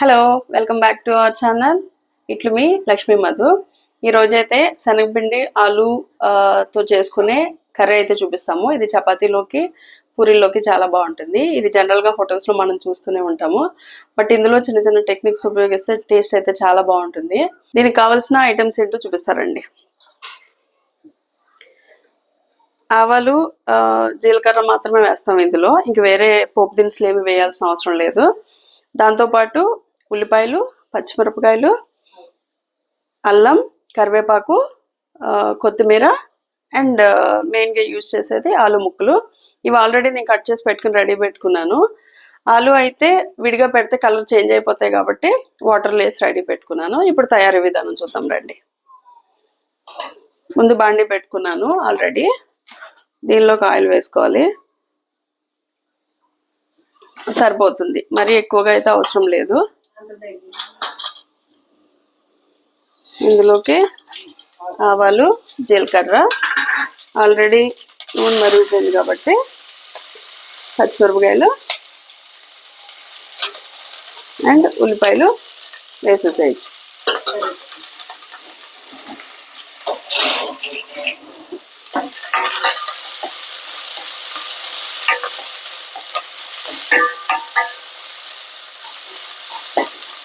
Hello welcome back to our channel ఇట్లు మీ లక్ష్మీ మధు. ఈ రోజైతే శనగపిండి ఆలు తో చేసుకునే కర్రీ అయితే చూపిస్తాము. ఇది చపాతీలోకి పూరీలోకి చాలా బాగుంటుంది. ఇది జనరల్గా హోటల్స్లో మనం చూస్తూనే ఉంటాము. బట్ ఇందులో చిన్న చిన్న టెక్నిక్స్ ఉపయోగిస్తే టేస్ట్ అయితే చాలా బాగుంటుంది. దీనికి కావాల్సిన ఐటమ్స్ ఏంటో చూపిస్తారండి. ఆవాలు జీలకర్ర మాత్రమే వేస్తాం ఇందులో. ఇంక వేరే పోపు దినుసులు ఏమి వేయాల్సిన అవసరం లేదు. దాంతోపాటు ఉల్లిపాయలు పచ్చిమిరపకాయలు అల్లం కరివేపాకు కొత్తిమీర అండ్ మెయిన్గా యూజ్ చేసేది ఆలు ముక్కలు. ఇవి ఆల్రెడీ నేను కట్ చేసి పెట్టుకుని రెడీ పెట్టుకున్నాను. ఆలు అయితే విడిగా పెడితే కలర్ చేంజ్ అయిపోతాయి కాబట్టి వాటర్లో వేసి రెడీ పెట్టుకున్నాను. ఇప్పుడు తయారీ విధానం చూద్దాం రండి. ముందు బాండి పెట్టుకున్నాను ఆల్రెడీ. దీనిలోకి ఆయిల్ వేసుకోవాలి. సరిపోతుంది. మరీ ఎక్కువగా అయితే అవసరం లేదు. ఇందులోకి ఆవాలు జీలకర్ర. ఆల్రెడీ నూనె మరుగుతుంది కాబట్టి పచ్చిమిరపకాయలు అండ్ ఉల్లిపాయలు వేసేసేయచ్చు.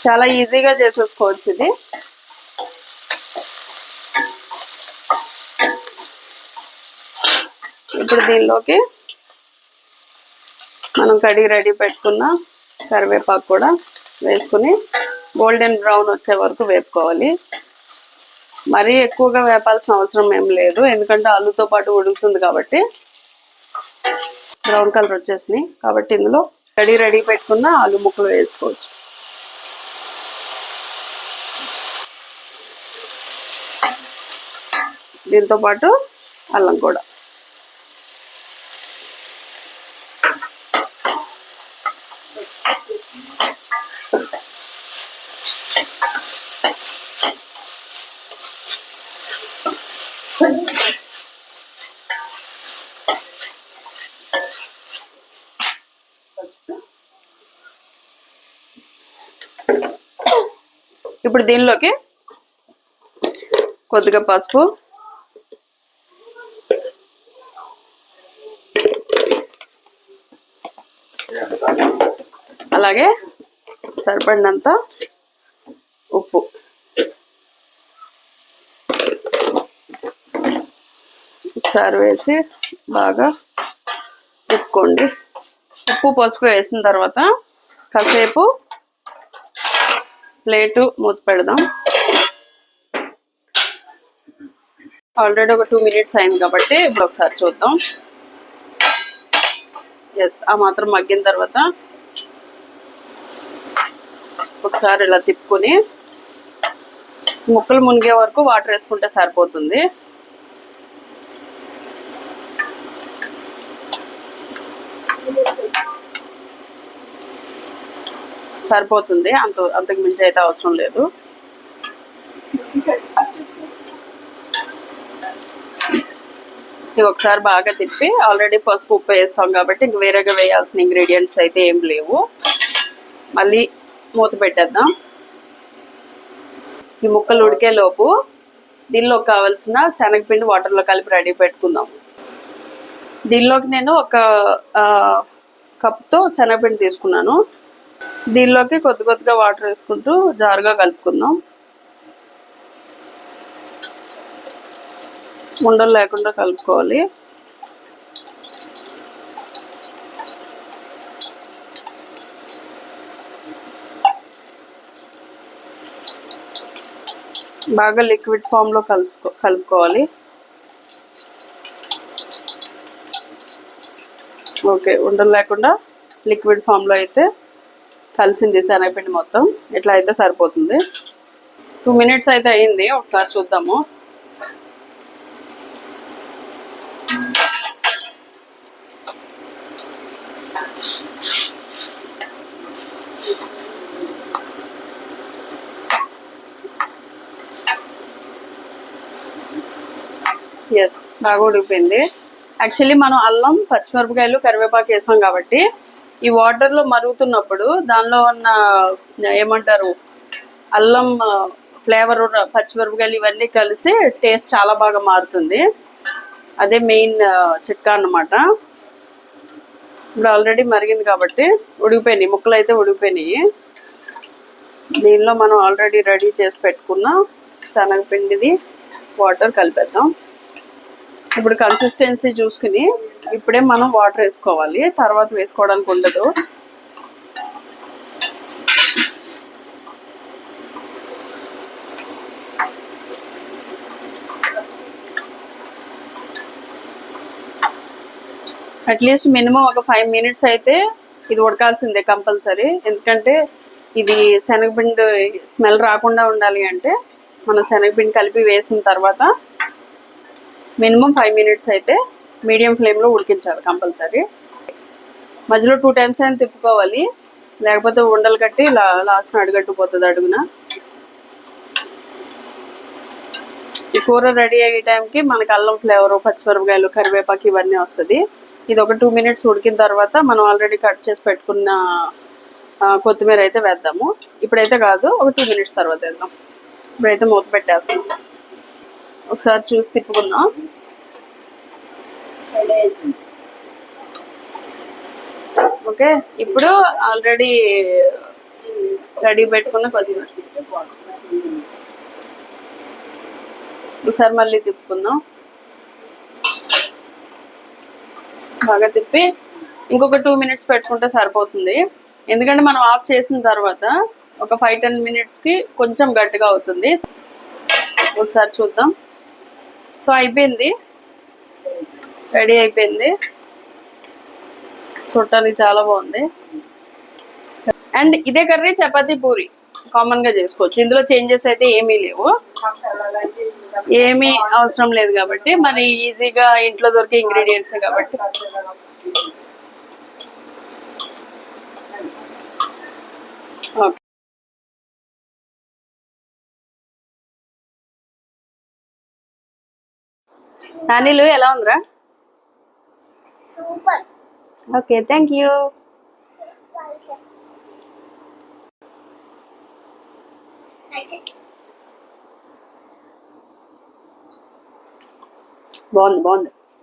చాలా ఈజీగా చేసేసుకోవచ్చు ఇది. ఇప్పుడు దీనిలోకి మనం కడిగి రెడీ పెట్టుకున్న కరివేపాకు కూడా వేసుకుని గోల్డెన్ బ్రౌన్ వచ్చే వరకు వేపుకోవాలి. మరీ ఎక్కువగా వేపాల్సిన అవసరం ఏం లేదు. ఎందుకంటే ఆలుతో పాటు ఉడుకుతుంది కాబట్టి బ్రౌన్ కలర్ వచ్చేసినాయి. కాబట్టి ఇందులో రెడీ రెడీ పెట్టుకున్న ఆలు ముక్కలు వేసుకోవచ్చు. దీంతో పాటు అల్లం కూడా. ఇప్పుడు దీనిలోకి కొద్దిగా పసుపు అలాగే సరిపడినంత ఉప్పు. ఒకసారి వేసి బాగా తిప్పుకోండి. ఉప్పు పసుపు వేసిన తర్వాత కాసేపు ప్లేటు మూత పెడదాం. ఆల్రెడీ ఒక టూ మినిట్స్ అయింది కాబట్టి ఇప్పుడు ఒకసారి చూద్దాం. ఎస్ ఆ మాత్రం మగ్గిన తర్వాత ఒకసారి ఇలా తిప్పుకొని ముక్కలు మునిగే వరకు వాటర్ వేసుకుంటే సరిపోతుంది. సరిపోతుంది. అంత అంతకు మించి అయితే అవసరం లేదు. ఇది ఒకసారి బాగా తిప్పి ఆల్రెడీ పసుపు ఉప్పు వేస్తాం కాబట్టి ఇంక వేరేగా వేయాల్సిన ఇంగ్రీడియంట్స్ అయితే ఏం లేవు. మళ్ళీ మూత పెట్టేద్దాం. ఈ ముక్కలు ఉడికే లోపు దీనిలో కావాల్సిన శనగపిండి వాటర్లో కలిపి రెడీ పెట్టుకుందాం. దీనిలోకి నేను ఒక కప్తో శనగపిండి తీసుకున్నాను. దీనిలోకి కొద్ది కొద్దిగా వాటర్ వేసుకుంటూ జారుగా కలుపుకుందాం. ఉండలు లేకుండా కలుపుకోవాలి. బాగా లిక్విడ్ ఫామ్లో కలుసుకో కలుపుకోవాలి. ఓకే ఉండలు లేకుండా లిక్విడ్ ఫామ్లో అయితే కలిసింది శనగపిండి మొత్తం. ఇట్లా అయితే సరిపోతుంది. టూ మినిట్స్ అయితే అయింది ఒకసారి చూద్దాము. ఎస్ బాగా ఉడికిపోయింది. యాక్చువల్లీ మనం అల్లం పచ్చిమిరపకాయలు కరివేపాకు వేసాం కాబట్టి ఈ వాటర్లో మరుగుతున్నప్పుడు దానిలో ఉన్న ఏమంటారు అల్లం ఫ్లేవర్ పచ్చిమిరపకాయలు ఇవన్నీ కలిసి టేస్ట్ చాలా బాగా మారుతుంది. అదే మెయిన్ చిట్కా అన్నమాట. ఇప్పుడు ఆల్రెడీ మరిగింది కాబట్టి ఉడిగిపోయినాయి ముక్కలు అయితే ఉడిగిపోయినాయి దీనిలో మనం ఆల్రెడీ రెడీ చేసి పెట్టుకున్న శనగపిండిది వాటర్ కలిపేద్దాం. ఇప్పుడు కన్సిస్టెన్సీ చూసుకుని ఇప్పుడే మనం వాటర్ వేసుకోవాలి. తర్వాత వేసుకోవడానికి ఉండదు. అట్లీస్ట్ మినిమం ఒక ఫైవ్ మినిట్స్ అయితే ఇది ఉడకాల్సిందే కంపల్సరీ. ఎందుకంటే ఇది శనగపిండి స్మెల్ రాకుండా ఉండాలి అంటే మనం శనగపిండి కలిపి వేసిన తర్వాత మినిమం ఫైవ్ మినిట్స్ అయితే మీడియం ఫ్లేమ్లో ఉడికించాలి కంపల్సరీ. మధ్యలో టూ టైమ్స్ అయినా తిప్పుకోవాలి. లేకపోతే ఉండలు కట్టి లా లాస్ట్న అడుగట్టుపోతుంది అడుగున. ఈ కూర రెడీ అయ్యే టైంకి మనకి అల్లం ఫ్లేవర్ పచ్చిమిరపకాయలు కరివేపాకు ఇవన్నీ వస్తుంది. ఇది ఒక టూ మినిట్స్ ఉడికిన తర్వాత మనం ఆల్రెడీ కట్ చేసి పెట్టుకున్న కొత్తిమీర అయితే వేద్దాము. ఇప్పుడైతే కాదు ఒక టూ మినిట్స్ తర్వాత వేద్దాం. ఇప్పుడైతే మూత పెట్టేస్తాం ఒకసారి చూసి తిప్పుకుందాం. ఓకే ఇప్పుడు ఆల్రెడీ రెడీ పెట్టుకున్న కొద్దిగా ఒకసారి మళ్ళీ తిప్పుకుందాం. బాగా తిప్పి ఇంకొక టూ మినిట్స్ పెట్టుకుంటే సరిపోతుంది. ఎందుకంటే మనం ఆఫ్ చేసిన తర్వాత ఒక ఫైవ్ టెన్ మినిట్స్కి కొంచెం గట్టిగా అవుతుంది. ఒకసారి చూద్దాం. సో అయిపోయింది. రెడీ అయిపోయింది. చూడటానికి చాలా బాగుంది. అండ్ ఇదే కర్రీ చపాతీ పూరి కామన్గా చేసుకోవచ్చు. ఇందులో చేంజెస్ అయితే ఏమీ లేవు. ఏమీ అవసరం లేదు కాబట్టి మరి ఈజీగా ఇంట్లో దొరికే ఇంగ్రీడియంట్స్ కాబట్టి ఓకే నానీలు ఎలా ఉందిరా? సూపర్. ఓకే థ్యాంక్ యూ బాగుంది బాగుంది.